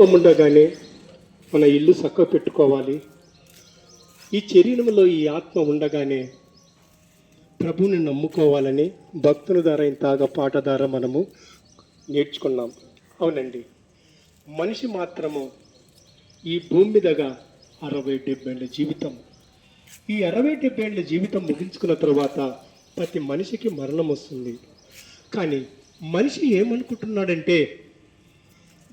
ఉండగానే మన ఇల్లు చక్క పెట్టుకోవాలి. ఈ శరీరంలో ఈ ఆత్మ ఉండగానే ప్రభువుని నమ్ముకోవాలని భక్తుల ద్వారా ఇంతగా పాట ద్వారా మనము నేర్చుకున్నాం. అవునండి. మనిషి మాత్రము ఈ భూమి మీదగా అరవై డెబ్బేళ్ళ జీవితం. ఈ అరవై డెబ్బేళ్ళ జీవితం ముగించుకున్న తర్వాత ప్రతి మనిషికి మరణం వస్తుంది. కానీ మనిషి ఏమనుకుంటున్నాడంటే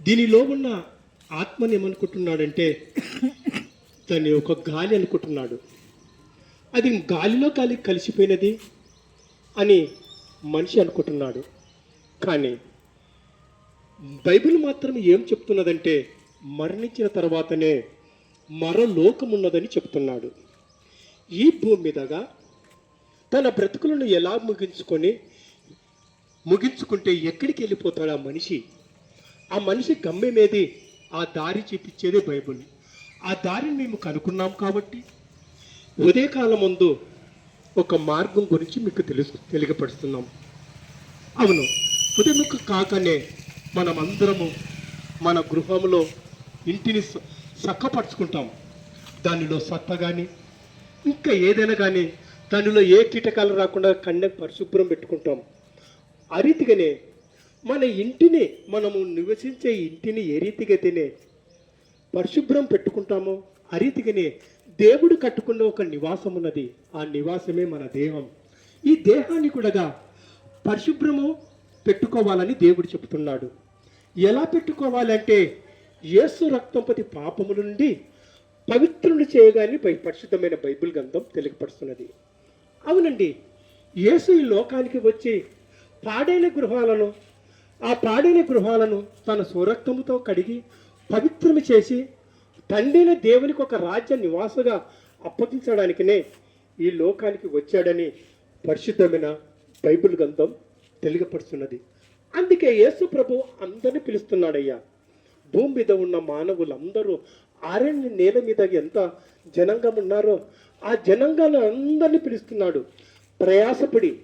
దీనిలో ఉన్న ఆత్మని ఏమనుకుంటున్నాడంటే దాన్ని ఒక గాలి అనుకుంటున్నాడు. అది గాలిలో గాలి కలిసిపోయినది అని మనిషి అనుకుంటున్నాడు. కానీ బైబిల్ మాత్రం ఏం చెప్తున్నదంటే మరణించిన తర్వాతనే మరో లోకం ఉన్నదని చెప్తున్నాడు. ఈ భూమి మీదగా తన బ్రతుకులను ఎలా ముగించుకొని ముగించుకుంటే ఎక్కడికి వెళ్ళిపోతాడు ఆ మనిషి? ఆ మనిషి గమ్యమేది ఆ దారి చూపించేదే బైబుల్. ఆ దారిని మేము కనుక్కున్నాం కాబట్టి ఉదయకాలం ముందు ఒక మార్గం గురించి మీకు తెలుసు తెలియపరుస్తున్నాం. అవును ఉదయం కాకనే మనమందరము మన గృహంలో ఇంటిని స- చక్కపరుచుకుంటాం. దానిలో సత్త కానీ ఇంకా ఏదైనా కానీ దానిలో ఏ కీటకాలు రాకుండా కన్నె పరిశుభ్రం పెట్టుకుంటాం. ఆ రీతిగానే మన ఇంటిని మనము నివసించే ఇంటిని ఏ రీతిగా తినే పరిశుభ్రం పెట్టుకుంటామో ఆ రీతిగానే దేవుడు కట్టుకున్న ఒక నివాసం ఉన్నది. ఆ నివాసమే మన దేహం. ఈ దేహాన్ని కూడా పరిశుభ్రము పెట్టుకోవాలని దేవుడు చెబుతున్నాడు ఎలా పెట్టుకోవాలంటే యేసు రక్తంపతి పాపముల నుండి పవిత్రుని చేయగానే బై పరిశుద్ధమైన బైబిల్ గ్రంథం తెలియపరుస్తున్నది. అవునండి యేసు ఈ లోకానికి వచ్చి పాడైన గృహాలను ఆ పాడిన గృహాలను తన సురక్తముతో కడిగి పవిత్రము చేసి తండ్రిని దేవునికి ఒక రాజ్య నివాసగా అప్పగించడానికినే ఈ లోకానికి వచ్చాడని పరిశుద్ధమైన బైబిల్ గ్రంథం తెలియపరుస్తున్నది. అందుకే యేసు ప్రభు అందరిని పిలుస్తున్నాడయ్యా. భూమి మీద ఉన్న మానవులందరూ అరణ్య నేల మీద ఎంత జనంగం ఉన్నారో ఆ జనంగాన్ని అందరినీ పిలుస్తున్నాడు. ప్రయాసపడి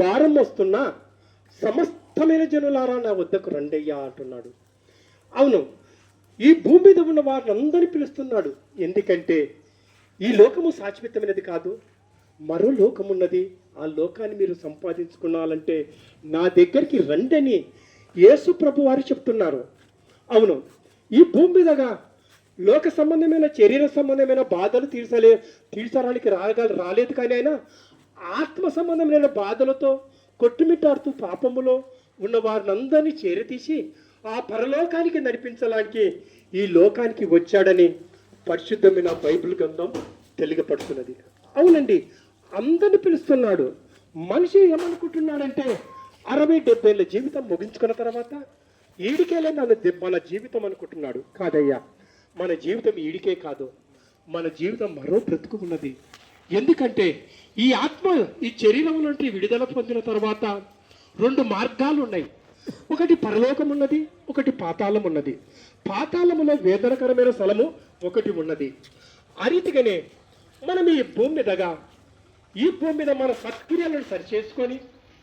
భారం వస్తున్నా వ్యర్థమైన జనులారా నా వద్దకు రండయ్యా అంటున్నాడు. అవును ఈ భూమి మీద ఉన్న వారిని అందరినీ పిలుస్తున్నాడు. ఎందుకంటే ఈ లోకము శాశ్వతమైనది కాదు మరో లోకం ఉన్నది ఆ లోకాన్ని మీరు సంపాదించుకున్నాలంటే నా దగ్గరికి రండని యేసు ప్రభు వారు చెప్తున్నారు. అవును ఈ భూమి మీదగా లోక సంబంధమైన శరీర సంబంధమైన బాధలు తీర్చలే తీర్చడానికి రాగల రాలేదు కానీ ఆయన ఆత్మ సంబంధమైన బాధలతో కొట్టుమిట్టాడుతూ పాపములో ఉన్న వారిని అందరినీ చేరతీసి ఆ పరలోకానికి నడిపించడానికి ఈ లోకానికి వచ్చాడని పరిశుద్ధమైన బైబిల్ గ్రంథం తెలియపడుతున్నది. అవునండి అందరిని పిలుస్తున్నాడు. మనిషి ఏమనుకుంటున్నాడంటే అరవై డెబ్బైల జీవితం ముగించుకున్న తర్వాత ఈడికేలే నన్ను మన జీవితం అనుకుంటున్నాడు. కాదయ్యా మన జీవితం ఈడికే కాదు. మన జీవితం మరో బ్రతుకు ఉన్నది. ఎందుకంటే ఈ ఆత్మ ఈ శరీరం నుండి విడుదల పొందిన తర్వాత రెండు మార్గాలు ఉన్నాయి ఒకటి పరలోకం ఉన్నది ఒకటి పాతాళం ఉన్నది పాతాళములో వేదనకరమైన స్థలము ఒకటి ఉన్నది. ఆ రీతిగానే మనం ఈ భూమి మీదగా ఈ భూమి మీద మన సత్క్రియలను సరిచేసుకొని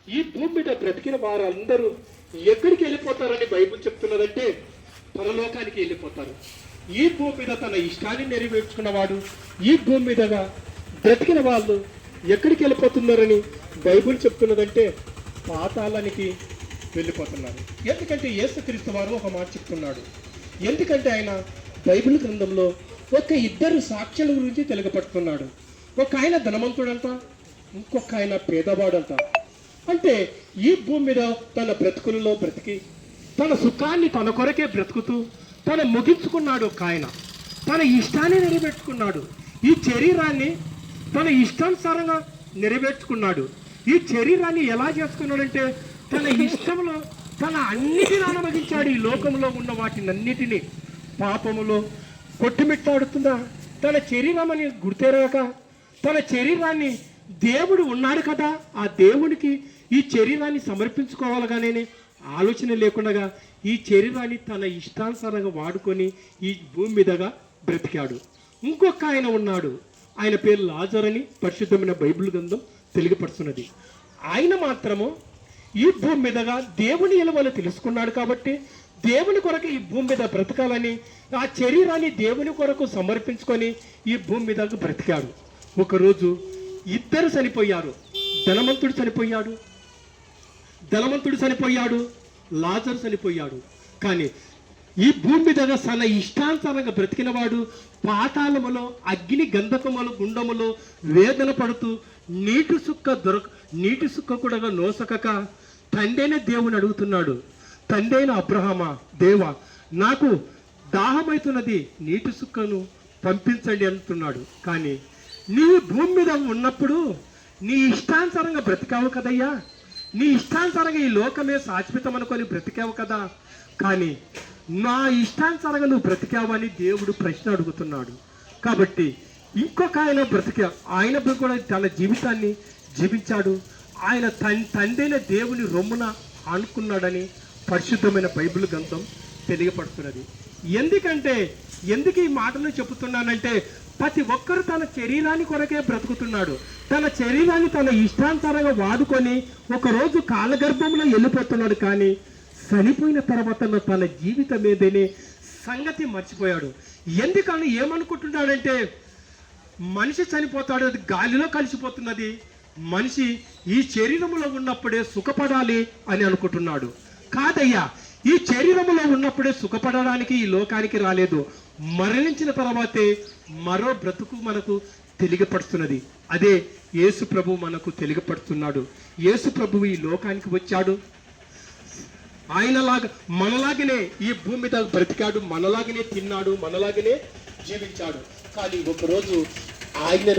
ఈ భూమి మీద బ్రతికిన వారందరూ ఎక్కడికి వెళ్ళిపోతారని బైబిల్ చెప్తున్నదంటే పరలోకానికి వెళ్ళిపోతారు. ఈ భూమి మీద తన ఇష్టాన్ని నెరవేర్చుకున్నవాడు ఈ భూమి మీదగా బ్రతికిన వాళ్ళు ఎక్కడికి వెళ్ళిపోతున్నారని బైబుల్ చెప్తున్నదంటే పాతాళానికి వెళ్ళిపోతున్నారు. ఎందుకంటే యేసుక్రీస్తు వారు ఒక మాట చెప్తున్నాడు. ఎందుకంటే ఆయన బైబిల్ గ్రంథంలో ఒక ఇద్దరు సాక్ష్యాల గురించి తెలుగపడుతున్నాడు. ఒక ఆయన ధనవంతుడంట ఇంకొక ఆయన పేదవాడంట. అంటే ఈ భూమి మీద తన బ్రతుకులలో బ్రతికి తన సుఖాన్ని తన కొరకే బ్రతుకుతూ తన ముగించుకున్నాడు ఒక ఆయన. తన ఇష్టాన్ని నెరవేర్చుకున్నాడు. ఈ శరీరాన్ని తన ఇష్టానుసారంగా నెరవేర్చుకున్నాడు. ఈ శరీరాన్ని ఎలా చేసుకున్నాడంటే తన ఇష్టంలో తన అన్నిటిని అనుభవించాడు ఈ లోకంలో ఉన్న వాటిని అన్నిటినీ పాపములో కొట్టుమిట్టాడుతుందా? తన శరీరమని గుర్తెరగక తన శరీరాన్ని దేవుడు ఉన్నాడు కదా ఆ దేవునికి ఈ శరీరాన్ని సమర్పించుకోవాలగానే ఆలోచన లేకుండా ఈ శరీరాన్ని తన ఇష్టానుసారంగా వాడుకొని ఈ భూమి మీదగా బ్రతికాడు. ఇంకొక ఆయన ఉన్నాడు. ఆయన పేరు లాజర్ అని పరిశుద్ధమైన బైబిల్ గ్రంథం తెలియపరుస్తున్నది ఆయన మాత్రము ఈ భూమి మీదగా దేవుని ఇలవలు తెలుసుకున్నాడు కాబట్టి దేవుని కొరకు ఈ భూమి మీద బ్రతకాలని ఆ శరీరాన్ని దేవుని కొరకు సమర్పించుకొని ఈ భూమి మీద బ్రతికాడు. ఒకరోజు ఇద్దరు చనిపోయారు. ధనవంతుడు చనిపోయాడు. ధనవంతుడు చనిపోయాడు. లాజరు చనిపోయాడు. కానీ ఈ భూమి మీద తన ఇష్టానుసారంగా బ్రతికినవాడు పాతాళములో అగ్ని గంధకములు గుండములో వేదన పడుతూ నీటి సుక్క దొరక నీటి సుక్క కూడా నోసకక తండ్రైన దేవుని అడుగుతున్నాడు. తండ్రైన అబ్రహమా దేవా నాకు దాహమైతున్నది నీటి సుక్కను పంపించండి అంటున్నాడు. కానీ నీ భూమి మీద ఉన్నప్పుడు నీ ఇష్టానుసారంగా బ్రతికావు కదయ్యా? నీ ఇష్టానుసారంగా ఈ లోకమే శాశ్వతం అనుకొని బ్రతికావు కదా? కానీ నా ఇష్టానుసారంగా నువ్వు బ్రతికావని దేవుడు ప్రశ్న అడుగుతున్నాడు. కాబట్టి ఇంకొక ఆయన బ్రతికా ఆయన కూడా తన జీవితాన్ని జీవించాడు. ఆయన తన్ తండ్రైన దేవుని రొమ్మున అనుకున్నాడని పరిశుద్ధమైన బైబిల్ గ్రంథం తెలియపడుతున్నది ఎందుకంటే ఎందుకు ఈ మాటలు చెబుతున్నానంటే ప్రతి ఒక్కరు తన శరీరాన్ని కొరకే బ్రతుకుతున్నాడు. తన శరీరాన్ని తన ఇష్టానుసారంగా వాడుకొని ఒకరోజు కాలగర్భంలో వెళ్ళిపోతున్నాడు కానీ చనిపోయిన తర్వాత తన జీవితం ఏదైనా సంగతి మర్చిపోయాడు. ఎందుకని ఏమనుకుంటున్నాడంటే మనిషి చనిపోతాడు అది గాలిలో కలిసిపోతున్నది. మనిషి ఈ శరీరంలో ఉన్నప్పుడే సుఖపడాలి అని అనుకుంటున్నాడు. కాదయ్యా ఈ శరీరంలో ఉన్నప్పుడే సుఖపడడానికి ఈ లోకానికి రాలేదు. మరణించిన తర్వాతే మరో బ్రతుకు మనకు తెలియపడుతున్నది. అదే యేసు ప్రభు మనకు తెలియపడుతున్నాడు. యేసు ప్రభు ఈ లోకానికి వచ్చాడు. ఆయనలాగా మనలాగనే ఈ భూమి మీద బ్రతికాడు మనలాగనే తిన్నాడు మనలాగనే జీవించాడు. కానీ ఒకరోజు ఆయన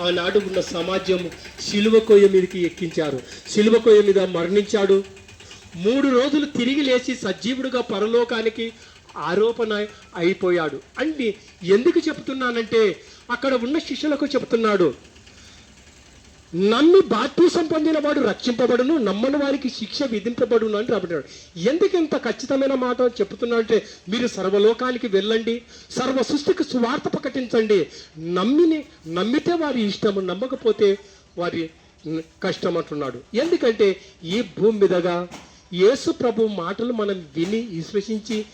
ఆనాడు ఉన్న సమాజం శిలువ కొయ్య మీదకి ఎక్కించారు. శిలువ కొయ్య మీద మరణించాడు. మూడు రోజులు తిరిగి లేచి సజీవుడుగా పరలోకానికి ఆరోపణ అయిపోయాడు. అండి ఎందుకు చెప్తున్నానంటే అక్కడ ఉన్న శిష్యులకు చెప్తున్నాడు. నమ్మి బాప్తీసం పొందిన వాడు రక్షింపబడును నమ్మని వారికి శిక్ష విధింపబడును అని రాబడ్డాడు ఎందుకు ఇంత ఖచ్చితమైన మాట చెప్తున్నా అంటే మీరు సర్వలోకానికి వెళ్ళండి సర్వ సృష్టికి సువార్త ప్రకటించండి. నమ్మిని నమ్మితే వారి ఇష్టము నమ్మకపోతే వారి కష్టం అంటున్నాడు. ఎందుకంటే ఈ భూమి మీదగా యేసు ప్రభు మాటలు మనం విని విశ్వసించి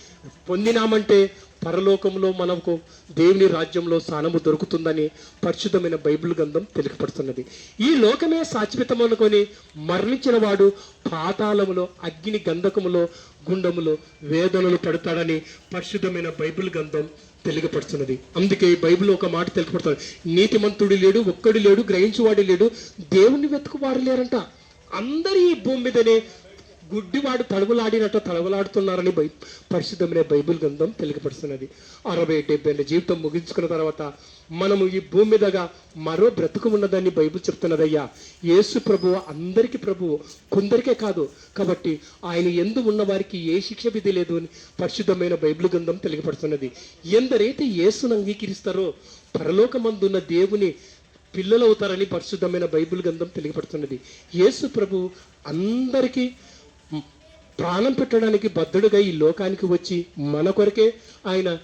పొందినామంటే పరలోకంలో మనకు దేవుని రాజ్యంలో స్థానము దొరుకుతుందని పరిశుద్ధమైన బైబిల్ గ్రంథం తెలియపడుతున్నది ఈ లోకమే శాశ్వతం అనుకొని మరణించిన వాడు పాతాళములో అగ్ని గంధకములో గుండములో వేదనలు పడతాడని పరిశుద్ధమైన బైబిల్ గ్రంథం తెలియపడుతున్నది అందుకే బైబిల్ ఒక మాట తెలియపడుతుంది నీతిమంతుడు లేడు ఒక్కడు లేడు గ్రహించువాడు లేడు దేవుని వెతుకువారు లేరంట. అందరి ఈ భూమి మీదనే గుడ్డివాడు తడుగులాడినట్టు తడవలాడుతున్నారని బై పరిశుద్ధమైన బైబిల్ గ్రంథం తెలియపరుస్తున్నది. అరవై డెబ్బై ఏళ్ళ జీవితం ముగించుకున్న తర్వాత మనము ఈ భూమి మీదగా మరో బ్రతుకు ఉన్నదని బైబిల్ చెప్తున్నదయ్యా. యేసు ప్రభువు అందరికీ ప్రభువు కొందరికే కాదు. కాబట్టి ఆయన ఎందు ఉన్న వారికి ఏ శిక్ష విధి లేదు అని పరిశుద్ధమైన బైబిల్ గ్రంథం తెలియపడుతున్నది ఎందరైతే యేసును అంగీకరిస్తారో పరలోకమందున్న దేవుని పిల్లలు అవుతారని పరిశుద్ధమైన బైబిల్ గ్రంథం తెలియపడుతున్నది యేసు ప్రభు అందరికీ ప్రాణం పెట్టడానికి బద్ధుడుగా ఈ లోకానికి వచ్చి మన కొరకే ఆయన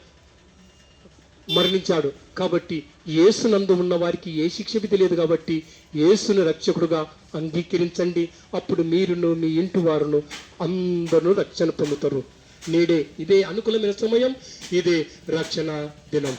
మరణించాడు. కాబట్టి యేసునందు ఉన్న వారికి ఏ శిక్ష విధి లేదు కాబట్టి యేసును రక్షకుడుగా అంగీకరించండి. అప్పుడు మీరును మీ ఇంటి వారును అందరూ రక్షణ పొందుతారు. నేడే ఇదే అనుకూలమైన సమయం ఇదే రక్షణ దినం.